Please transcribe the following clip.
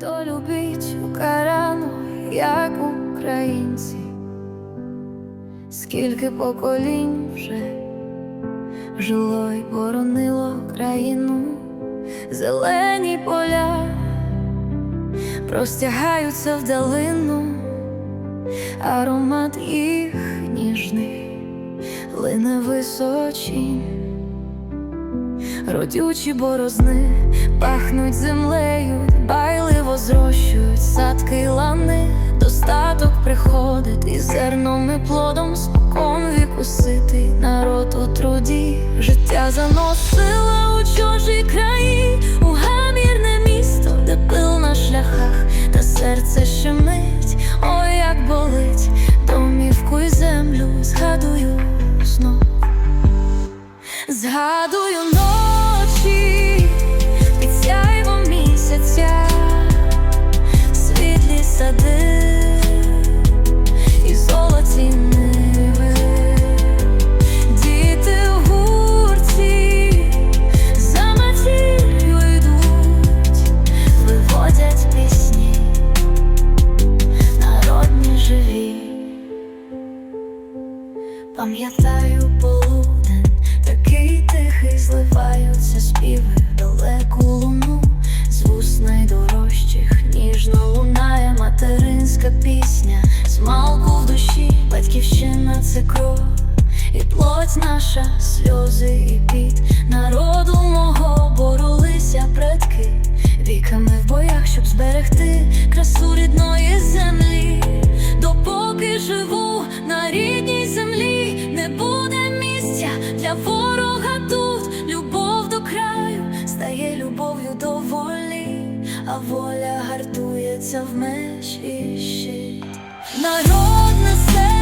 Хто любить Україну, як українці, скільки поколінь вже жило й боронило країну, зелені поля простягаються вдалину, аромат їх ніжний лине височінь. Родючі борозни пахнуть землею, байливо зрощують садки лани, достаток приходить і зерном і плодом спокон віку ситий народ у труді, життя заносила у чужі краї, у гамірне місто, де пил на шляхах, та серце щемить, ой, як болить, домівку й землю згадую знов. Згадую Пам'ятаю полудень, такий тихий зливаються співи далеку луну, з вуст найдорожчих ніжно лунає материнська пісня, смалку в душі, батьківщина це кров, і плоть наша, сльози і піт. Народу мого боролися предки, віками в боях, щоб зберегти красу рідної землі, для ворога тут. Любов до краю стає любов'ю до волі, а воля гартується в меч і щит. Народне серце